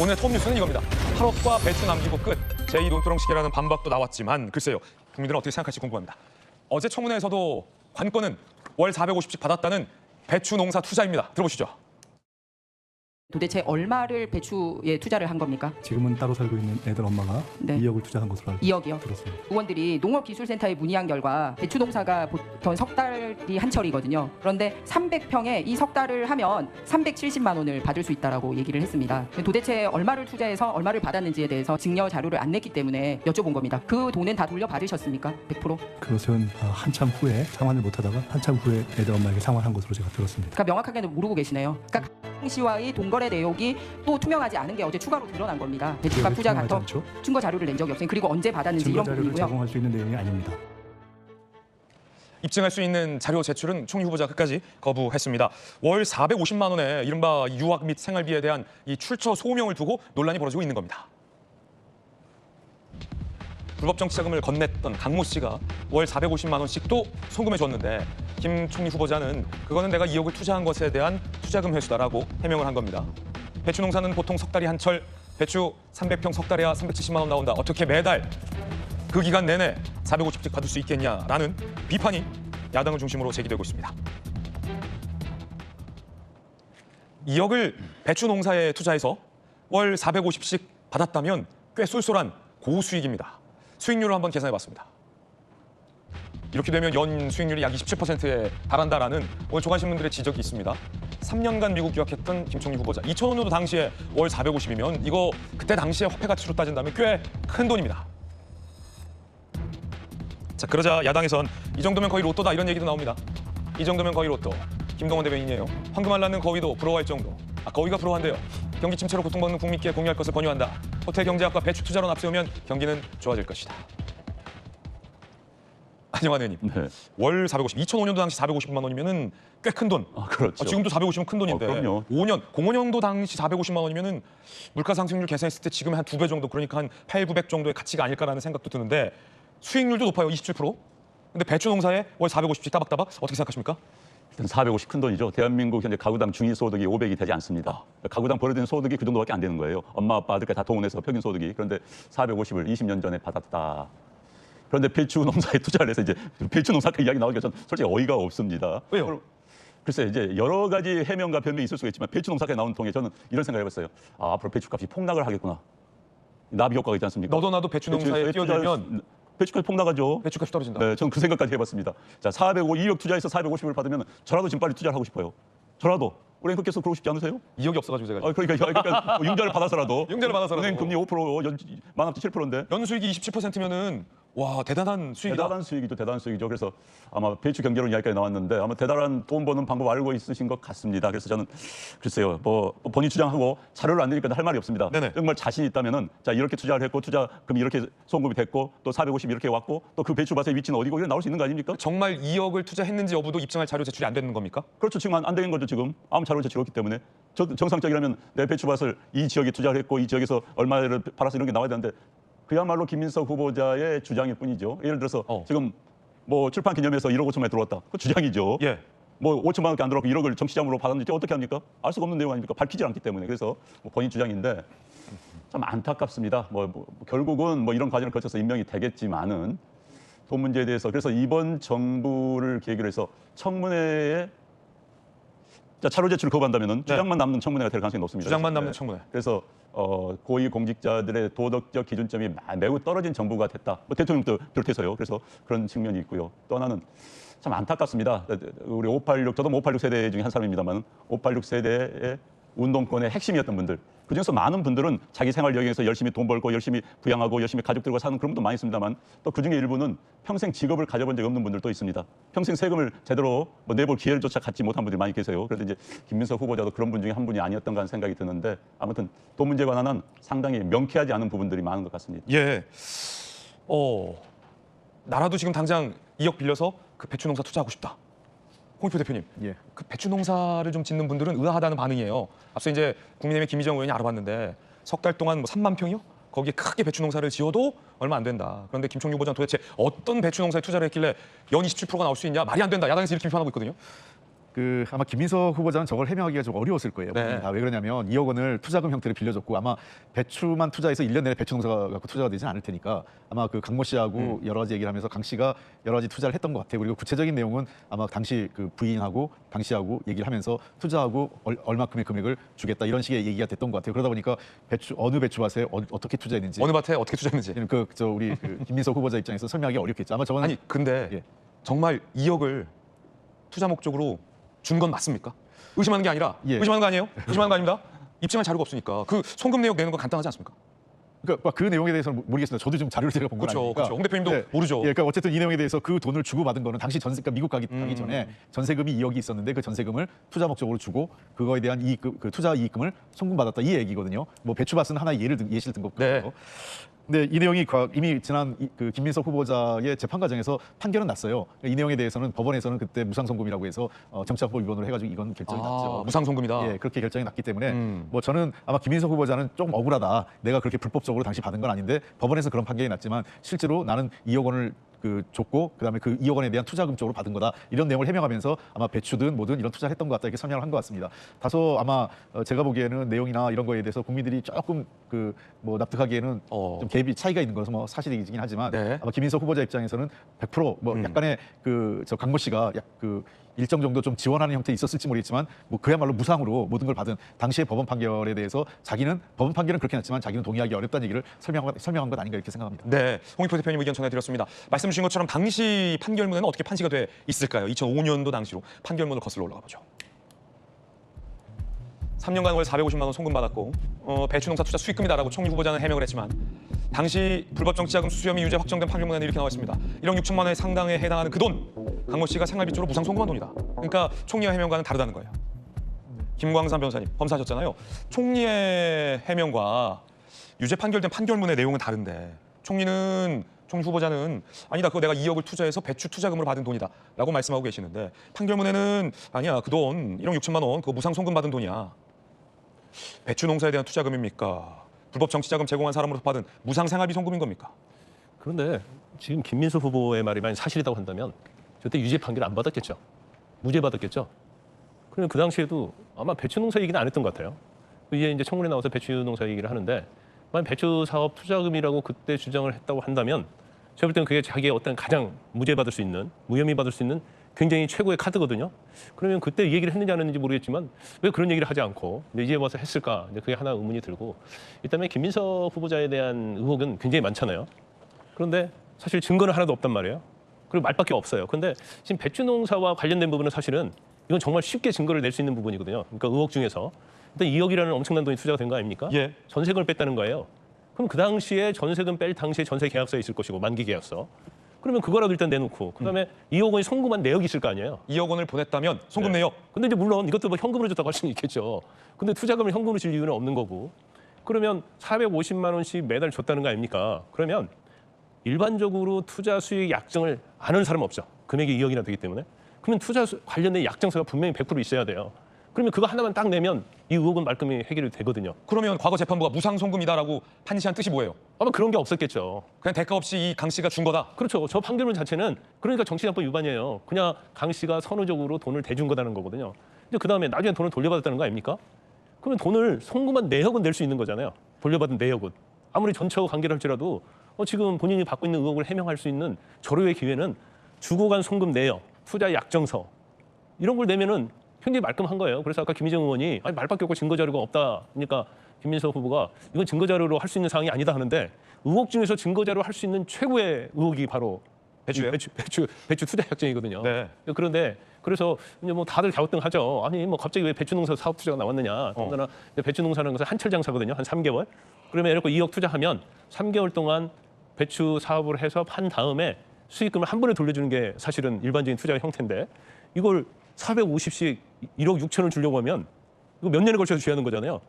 오늘 톱 뉴스는 이겁니다. 8억과 배추 남기고 끝. 제2 논두렁식이라는 반박도 나왔지만 글쎄요. 국민들은 어떻게 생각할지 궁금합니다. 어제 청문회에서도 관건은 월 450씩 받았다는 배추 농사 투자입니다. 들어보시죠. 도대체 얼마를 배추에 투자를 한 겁니까? 지금은 따로 살고 있는 애들 엄마가 네. 2억을 투자한 것으로 알고 2억이요. 들었어요. 의원들이 농업기술센터에 문의한 결과 배추 농사가 보통 석 달이 한철이거든요. 그런데 300평에 이 석 달을 하면 370만 원을 받을 수 있다라고 얘기를 했습니다. 도대체 얼마를 투자해서 얼마를 받았는지에 대해서 증여 자료를 안 냈기 때문에 여쭤본 겁니다. 그 돈은 다 돌려 받으셨습니까? 100%? 그것은 아, 한참 후에 상환을 못하다가 한참 후에 애들 엄마에게 상환한 것으로 제가 들었습니다. 그러니까 명확하게는 모르고 계시네요. 그러니까 강 씨와의 동거래 내역이 또 투명하지 않은 게 어제 추가로 드러난 겁니다. 기억에 투자 같은? 증거 자료를 낸 적이 없어요. 그리고 언제 받았는지 이런 부분이고요. 제공할 수 있는 내용이 아닙니다. 입증할 수 있는 자료 제출은 총리 후보자 끝까지 거부했습니다. 월 450만 원의 이른바 유학 및 생활비에 대한 이 출처 소명을 두고 논란이 벌어지고 있는 겁니다. 불법 정치자금을 건넸던 강모 씨가 월 450만 원씩도 송금해 줬는데 김 총리 후보자는 그거는 내가 2억을 투자한 것에 대한 투자금 회수다라고 해명을 한 겁니다. 배추 농사는 보통 석 달이 한철, 배추 300평 석 달에야 370만 원 나온다. 어떻게 매달 그 기간 내내 450씩 받을 수 있겠냐라는 비판이 야당을 중심으로 제기되고 있습니다. 2억을 배추 농사에 투자해서 월 450씩 받았다면 꽤 쏠쏠한 고수익입니다. 수익률을 한번 계산해 봤습니다. 이렇게 되면 연 수익률이 약 27%에 달한다라는 오늘 조간신문들의 지적이 있습니다. 3년간 미국 유학했던 김총리 후보자 2,000원도 당시에 월 450이면 이거 그때 당시에 화폐 가치로 따진다면 꽤 큰 돈입니다. 자 그러자 야당에선 이 정도면 거의 로또다 이런 얘기도 나옵니다. 이 정도면 거의 로또. 김동원 대변인이에요. 황금알 낳는 거위도 부러워할 정도. 아 거위가 부러워한대요. 경기 침체로 고통받는 국민께 공유할 것을 권유한다. 호텔 경제학과 배추 투자론 앞세우면 경기는 좋아질 것이다. 안녕하 의원님. 네. 월 450, 2005년도 당시 450만 원이면은 꽤 큰 돈. 아, 그렇죠. 아, 지금도 450은 큰 돈인데. 어, 그럼요. 5년, 05년도 당시 450만 원이면은 물가 상승률 계산했을 때 지금 한 두 배 정도, 그러니까 한 8, 900 정도의 가치가 아닐까라는 생각도 드는데 수익률도 높아요, 27%. 근데 배추 농사에 월 450씩 따박따박 어떻게 생각하십니까? 일단 450 큰 돈이죠. 대한민국 현재 가구당 중위 소득이 500이 되지 않습니다. 가구당 벌어진 소득이 그 정도밖에 안 되는 거예요. 엄마 아빠 아들까지 다 동원해서 평균 소득이 그런데 450을 20년 전에 받았다. 그런데 배추 농사에 투자를 해서 이제 배추 농사 그 이야기 나오니까 전 솔직히 어이가 없습니다. 왜요? 글쎄 이제 여러 가지 해명과 변명이 있을 수가 있지만 배추 농사가 나온 통에 저는 이런 생각을 해봤어요. 아, 앞으로 배추값이 폭락을 하겠구나. 나비 효과가 있지 않습니까? 너도 나도 배추 농사에 배추- 뛰어들면 배추값이 폭락하죠. 배추값이 떨어진다. 네, 저는 그 생각까지 해봤습니다. 자, 405, 2억 투자해서 450을 받으면 저라도 지금 빨리 투자를 하고 싶어요. 저라도. 우리 앵커께서 그러고 싶지 않으세요? 2억이 없어가지고 제가 아, 그러니까, 그러니까 뭐 융자를 받아서라도. 융자를 받아서라도. 은행 금리 5%, 연, 만합치 7%인데. 연수익이 27%면은 와 대단한 수익이다. 대단한 수익이죠, 대단한 수익이죠. 그래서 아마 배추 경제론 이야기까지 나왔는데 아마 대단한 돈 버는 방법 알고 있으신 것 같습니다. 그래서 저는 글쎄요, 뭐 본인 주장하고 자료를 안 내니까 할 말이 없습니다. 네네. 정말 자신 있다면은 자 이렇게 투자를 했고 투자금 이렇게 송금이 됐고 또 450 이렇게 왔고 또 그 배추 밭의 위치는 어디고 이런 나올 수 있는 거 아닙니까? 정말 2억을 투자했는지 여부도 입증할 자료 제출이 안 되는 겁니까? 그렇죠. 지금 안, 안 되는 거죠. 지금 아무 자료 제출 없기 때문에 저, 정상적이라면 내 배추밭을 이 지역에 투자를 했고 이 지역에서 얼마를 팔아서 이런 게 나와야 되는데 그야말로 김민석 후보자의 주장일 뿐이죠. 예를 들어서 어. 지금 뭐 출판 기념회에서 1억 5천만에 들어왔다. 그 주장이죠. 예. 뭐 5천만 원밖에 안 들어가고 1억을 정치자금으로 받았는지 어떻게 합니까? 알 수가 없는 내용 아닙니까? 밝히지 않기 때문에 그래서 뭐 본인 주장인데 참 안타깝습니다. 뭐, 뭐 결국은 뭐 이런 과정을 거쳐서 임명이 되겠지만은 돈 문제에 대해서 그래서 이번 정부를 계기로 해서 청문회에 자, 차로 제출 거부한다면은 주장만 남는 청문회가 될 가능성이 높습니다. 네. 주장만 남는 네. 청문회. 그래서 어, 고위 공직자들의 도덕적 기준점이 마- 매우 떨어진 정부가 됐다. 뭐 대통령도 비롯해서요. 그래서 그런 측면이 있고요. 또 하나는 참 안타깝습니다. 우리 586 저도 586 세대 중에 한 사람입니다만 586 세대의 운동권의 핵심이었던 분들 그중에서 많은 분들은 자기 생활 영역에서 열심히 돈 벌고 열심히 부양하고 열심히 가족들과 사는 그런 분도 많이 있습니다만 또 그중에 일부는 평생 직업을 가져본 적이 없는 분들도 있습니다. 평생 세금을 제대로 뭐 내볼 기회를조차 갖지 못한 분들이 많이 계세요. 그래서 이제 김민석 후보자도 그런 분 중에 한 분이 아니었던가 하는 생각이 드는데 아무튼 돈 문제에 관한 상당히 명쾌하지 않은 부분들이 많은 것 같습니다. 예. 어. 나라도 지금 당장 2억 빌려서 그 배추 농사 투자하고 싶다. 홍익표 대표님. 예. 그 배추 농사를 좀 짓는 분들은 의아하다는 반응이에요. 앞서 이제 국민의힘의 김희정 의원이 알아봤는데 석 달 동안 뭐 3만 평이요? 거기에 크게 배추 농사를 지어도 얼마 안 된다. 그런데 김총리 후보자는 도대체 어떤 배추 농사에 투자를 했길래 연 27%가 나올 수 있냐? 말이 안 된다. 야당에서 이렇게 비판하고 있거든요. 그 아마 김민석 후보자는 저걸 해명하기가 좀 어려웠을 거예요. 네. 다왜 그러냐면 2억 원을 투자금 형태로 빌려줬고 아마 배추만 투자해서 1년 내내 배추 농사가 갖고 투자가 되지 않을 테니까 아마 그 강모 씨하고 여러 가지 얘기를 하면서 강 씨가 여러 가지 투자를 했던 것 같아요. 그리고 구체적인 내용은 아마 당시 그 부인하고 강 씨하고 얘기를 하면서 투자하고 얼, 얼마큼의 금액을 주겠다 이런 식의 얘기가 됐던 것 같아요. 그러다 보니까 배추 어느 배추밭에 어, 어떻게 투자했는지 어느 밭에 어떻게 투자했는지. 그 저 우리 그 김민석 후보자 입장에서 설명하기 어렵겠죠. 아마 저는 아니 근데 예. 정말 2억을 투자 목적으로 준 건 맞습니까? 의심하는 게 아니라 예. 의심하는 거 아니에요? 의심하는 거 아닙니다. 입증할 자료가 없으니까 그 송금 내역 내는 건 간단하지 않습니까? 그러니까 그 내용에 대해서는 모르겠습니다. 저도 좀 자료를 제가 본건 그렇죠, 아니니까. 그렇죠. 홍 대표님도 모르죠. 예, 그러니까 어쨌든 이 내용에 대해서 그 돈을 주고 받은 거는 당시 전세, 그러니까 미국 가기, 음. 가기 전에 전세금이 2억이 있었는데 그 전세금을 투자 목적으로 주고 그거에 대한 이익, 그 투자 이익금을 송금 받았다 이 얘기거든요. 뭐 배추밭은 하나의 예를 든 예시를 든 거고요. 네. 근데 이 내용이 과- 이미 지난 이- 그 김민석 후보자의 재판 과정에서 판결은 났어요. 이 내용에 대해서는 법원에서는 그때 무상송금이라고 해서 어, 정치자금법 위반으로 해가지고 이건 결정이 났죠. 아, 무상 송금이다. 예, 그렇게 결정이 났기 때문에 음. 뭐 저는 아마 김민석 후보자는 조금 억울하다. 내가 그렇게 불법적으로 당시 받은 건 아닌데 법원에서 그런 판결이 났지만 실제로 나는 2억 원을 그 줬고 그다음에 그 2억 원에 대한 투자금 쪽으로 받은 거다. 이런 내용을 해명하면서 아마 배추든 뭐든 이런 투자를 했던 것 같다. 이렇게 설명을 한 것 같습니다. 다소 아마 어, 제가 보기에는 내용이나 이런 거에 대해서 국민들이 조금 그 뭐 납득하기에는 어. 좀 갭이 차이가 있는 것은 뭐 사실이긴 하지만 네. 아마 김민석 후보자 입장에서는 100%뭐 음. 약간의 그 저 강모 씨가 약 그 일정 정도 좀 지원하는 형태 있었을지 모르겠지만 뭐 그야말로 무상으로 모든 걸 받은 당시의 법원 판결에 대해서 자기는 법원 판결은 그렇게 났지만 자기는 동의하기 어렵다는 얘기를 설명한, 설명한 것 아닌가 이렇게 생각합니다. 네, 홍익표 대표님 의견 전해드렸습니다. 말씀 주신 것처럼 당시 판결문에는 어떻게 판시가 돼 있을까요? 2005년도 당시로 판결문을 거슬러 올라가 보죠. 3년간 월 450만 원 송금 받았고 어, 배추농사 투자 수익금이다라고 총리 후보자는 해명을 했지만 당시 불법 정치자금 수수 혐의 유죄 확정된 판결문에는 이렇게 나와 있습니다. 1억 6천만 원의 상당에 해당하는 그 돈 강모 씨가 생활비 쪽으로 무상 송금한 돈이다. 그러니까 총리의 해명과는 다르다는 거예요. 김광삼 변호사님 검사하셨잖아요. 총리의 해명과 유죄 판결된 판결문의 내용은 다른데 총리는 총리 후보자는 아니다 그거 내가 2억을 투자해서 배추 투자금으로 받은 돈이다라고 말씀하고 계시는데 판결문에는 아니야 그 돈 1억 6천만 원 그거 무상 송금 받은 돈이야. 배추 농사에 대한 투자금입니까? 불법 정치자금 제공한 사람으로서 받은 무상 생활비 송금인 겁니까? 그런데 지금 김민수 후보의 말이 만약 사실이라고 한다면 저때 유죄 판결 안 받았겠죠. 무죄 받았겠죠. 그러면 그 당시에도 아마 배추 농사 얘기는 안 했던 것 같아요. 이제 이제 청문회 나와서 배추 농사 얘기를 하는데 만약 배추 사업 투자금이라고 그때 주장을 했다고 한다면 제가 볼 때는 그게 자기의 어떤 가장 무죄 받을 수 있는 무혐의 받을 수 있는 굉장히 최고의 카드거든요. 그러면 그때 이 얘기를 했는지 안 했는지 모르겠지만 왜 그런 얘기를 하지 않고 이제 와서 했을까? 이제 그게 하나 의문이 들고 일단은 김민석 후보자에 대한 의혹은 굉장히 많잖아요. 그런데 사실 증거는 하나도 없단 말이에요. 그리고 말밖에 없어요. 그런데 지금 배추 농사와 관련된 부분은 사실은 이건 정말 쉽게 증거를 낼 수 있는 부분이거든요. 그러니까 의혹 중에서 일단 2억이라는 엄청난 돈이 투자가 된 거 아닙니까? 예. 전세금을 뺐다는 거예요. 그럼 그 당시에 전세금 뺄 당시에 전세 계약서에 있을 것이고 만기 계약서. 그러면 그거라도 일단 내놓고 그다음에 2억 원이 송금한 내역이 있을 거 아니에요. 2억 원을 보냈다면 송금 네. 내역 근데 이제 물론 이것도 뭐 현금으로 줬다고 할 수는 있겠죠. 근데 투자금을 현금으로 줄 이유는 없는 거고. 그러면 450만 원씩 매달 줬다는 거 아닙니까? 그러면 일반적으로 투자 수익 약정을 아는 사람 없죠. 금액이 2억이나 되기 때문에. 그러면 투자 수- 관련된 약정서가 분명히 100% 있어야 돼요. 그러면 그거 하나만 딱 내면 이 의혹은 말끔히 해결이 되거든요. 그러면 과거 재판부가 무상 송금이다라고 판시한 뜻이 뭐예요? 아마 그런 게 없었겠죠. 그냥 대가 없이 이 강 씨가 준 거다. 그렇죠. 저 판결문 자체는 그러니까 정치자금법 위반이에요. 그냥 강 씨가 선의적으로 돈을 대준 거다는 거거든요. 이제 그 다음에 나중에 돈을 돌려받았다는 거 아닙니까? 그러면 돈을 송금한 내역은 낼 수 있는 거잖아요. 돌려받은 내역은 아무리 전처하고 관계를 할지라도 어, 지금 본인이 받고 있는 의혹을 해명할 수 있는 절호의 기회는 주고 간 송금 내역, 투자 약정서 이런 걸 내면은 굉장히 말끔한 거예요. 그래서 아까 김희정 의원이 아니 말밖에 없고 증거 자료가 없다. 그러니까 김민석 후보가 이건 증거 자료로 할 수 있는 사항이 아니다 하는데 의혹 중에서 증거 자료 할 수 있는 최고의 의혹이 바로? 이 배추 배추 배추 투자 약정이거든요. 네. 그런데 그래서 이제 뭐 다들 갸우뚱하죠. 아니 뭐 갑자기 왜 배추 농사 사업 투자가 나왔느냐. 더군다나 배추 농사라는 것은 한철 장사거든요. 한 3개월. 그러면 이렇게 2억 투자하면 3개월 동안 배추 사업을 해서 판 다음에 수익금을 한 번에 돌려주는 게 사실은 일반적인 투자 형태인데 이걸 450씩 1억 6천을 주려고 하면 이거 몇 년에 걸쳐서 줘야 하는 거잖아요.